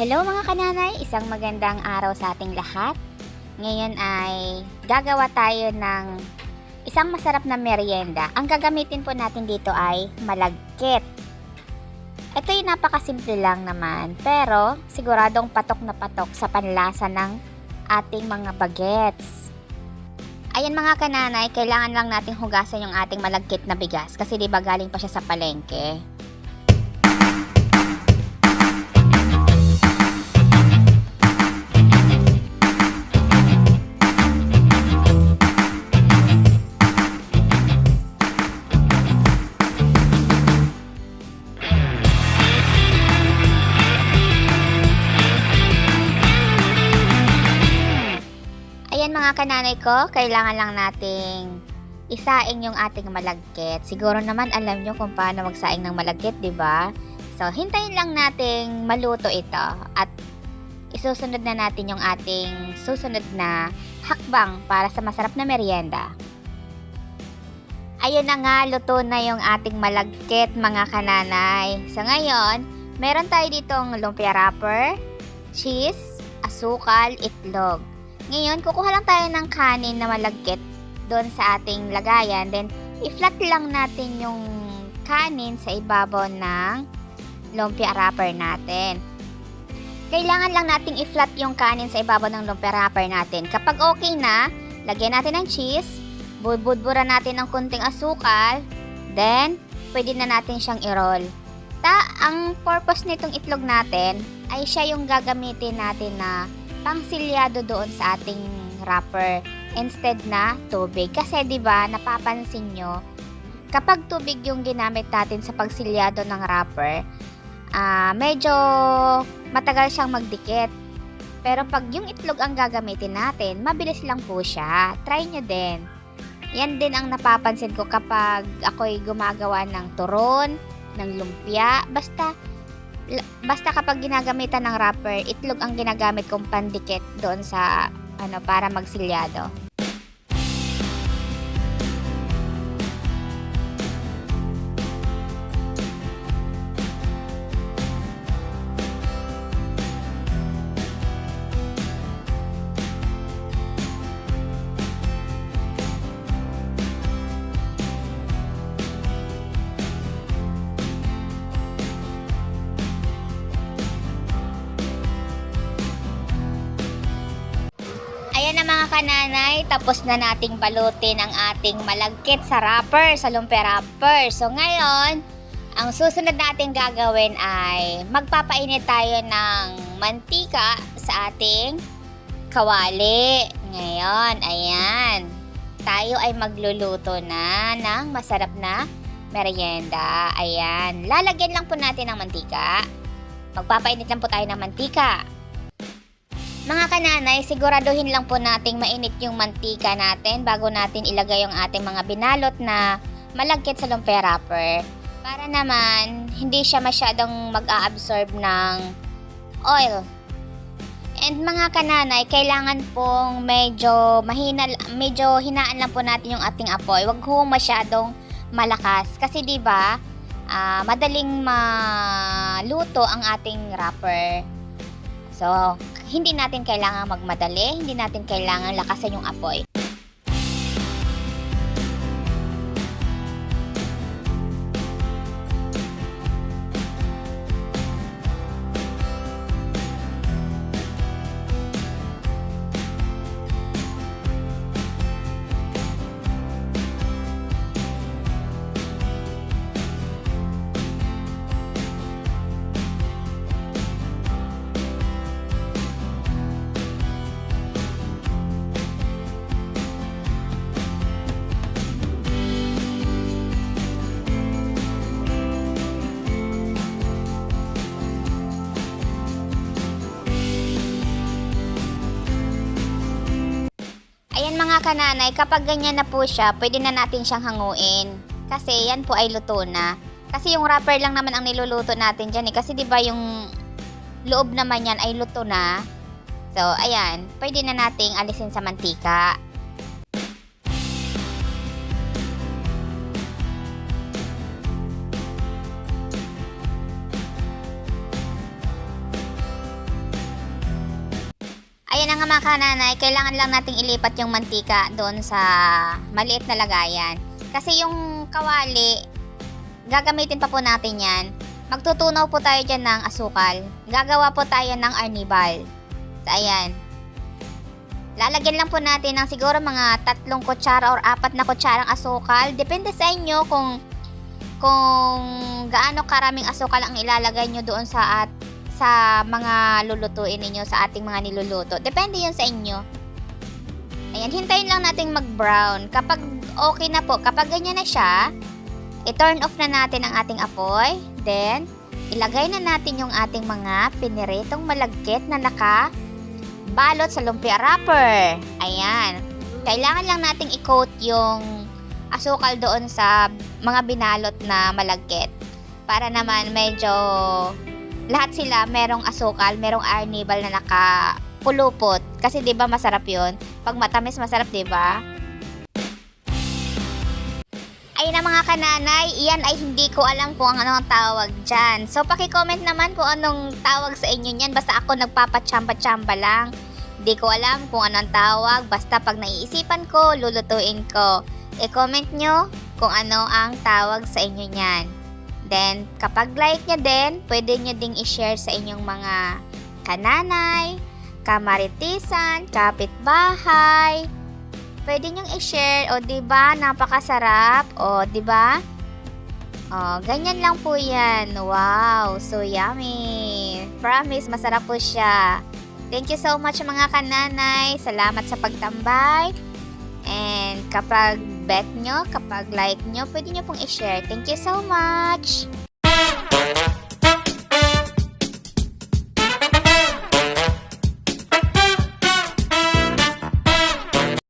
Hello mga kananay, isang magandang araw sa ating lahat. Ngayon ay gagawa tayo ng isang masarap na merienda. Ang gagamitin po natin dito ay malagkit. Ito yung napakasimple lang naman, pero siguradong patok na patok sa panlasa ng ating mga bagets. Ayan mga kananay, kailangan lang nating hugasan yung ating malagkit na bigas kasi di ba galing pa siya sa palengke. Mga kananay ko, kailangan lang nating isaing yung ating malagkit. Siguro naman alam nyo kung paano magsaing ng malagkit, di ba? So, hintayin lang nating maluto ito at isusunod na natin yung ating susunod na hakbang para sa masarap na merienda. Ayun na nga, luto na yung ating malagkit mga kananay. So ngayon, meron tayo ditong lumpia wrapper, cheese, asukal, itlog. Ngayon, kukuha lang tayo ng kanin na malagkit doon sa ating lagayan. Then, i-flat lang natin yung kanin sa ibabaw ng lumpia wrapper natin. Kailangan lang nating i-flat yung kanin sa ibabaw ng lumpia wrapper natin. Kapag okay na, lagyan natin ng cheese, budbudbura natin ng kunting asukal, then, pwede na natin siyang i-roll. Ta, ang purpose nitong itlog natin ay siya yung gagamitin natin na pangsilyado doon sa ating wrapper instead na tubig. Kasi 'di ba napapansin nyo, kapag tubig yung ginamit natin sa pagsilyado ng wrapper, ah medyo matagal siyang magdikit. Pero pag yung itlog ang gagamitin natin, mabilis lang po siya. Try nyo din. Yan din ang napapansin ko kapag ako'y gumagawa ng turon, ng lumpia, basta basta kapag ginagamitan ng wrapper, itlog ang ginagamit kong pandikit doon sa ano para magsilyado. Kananay, tapos na nating balutin ang ating malagkit sa wrapper, sa lumpia wrapper. So ngayon, ang susunod nating gagawin ay magpapainit tayo ng mantika sa ating kawali. Ngayon, ayan. Tayo ay magluluto na ng masarap na merienda. Ayan. Lalagyan lang po natin ng mantika. Magpapainit lang po tayo ng mantika. Mga kananay, siguraduhin lang po nating mainit yung mantika natin bago natin ilagay yung ating mga binalot na malagkit sa lumpia wrapper. Para naman, hindi siya masyadong mag-a-absorb ng oil. And mga kananay, kailangan pong medyo mahina, medyo hinaan lang po natin yung ating apoy. Huwag ho masyadong malakas. Kasi 'di ba ah, madaling maluto ang ating wrapper. So, hindi natin kailangan magmadali, hindi natin kailangan lakasan yung apoy. Mga kananay, kapag ganyan na po siya, pwede na natin siyang hanguin. Kasi yan po ay luto na. Kasi yung wrapper lang naman ang niluluto natin dyan eh. Kasi di ba yung loob naman yan ay luto na. So, ayan, pwede na nating alisin sa mantika. Na nga mga kananay, kailangan lang nating ilipat yung mantika doon sa maliit na lagayan. Kasi yung kawali, gagamitin pa po natin yan. Magtutunaw po tayo dyan ng asukal. Gagawa po tayo ng arnibal. So, ayan. Lalagyan lang po natin ng siguro mga tatlong kutsara or apat na kutsarang asukal. Depende sa inyo kung kung gaano karaming asukal ang ilalagay nyo doon sa at sa mga lulutuin ninyo sa ating mga niluluto. Depende yun sa inyo. Ayan, hintayin lang nating mag-brown. Kapag okay na po, kapag ganyan na siya, i-turn off na natin ang ating apoy. Then, ilagay na natin yung ating mga piniritong malagkit na naka balot sa lumpia wrapper. Ayan. Kailangan lang nating i-coat yung asukal doon sa mga binalot na malagkit. Para naman medyo lahat sila merong asukal, merong arnibal na nakapulupot. Kasi 'di ba masarap 'yon? Pag matamis masarap, 'di ba? Ayun na mga kananay, iyan ay hindi ko alam kung ano ang tawag dyan. So, paki-comment naman kung anong tawag sa inyo niyan. Basta ako nagpapachamba-chamba lang. Hindi ko alam kung ano ang tawag. Basta pag naiisipan ko, lulutuin ko. I-comment nyo kung ano ang tawag sa inyo niyan. Then, kapag like nyo din, pwede nyo ding i-share sa inyong mga kananay, kamaritisan, kapitbahay. Pwede nyong i-share, o 'di ba? Napakasarap, o 'di ba? Oh, ganyan lang po 'yan. Wow, so yummy. Promise, masarap po siya. Thank you so much mga kananay. Salamat sa pagtambay. And kapag bet nyo, kapag like nyo, pwede nyo pong i-share. Thank you so much!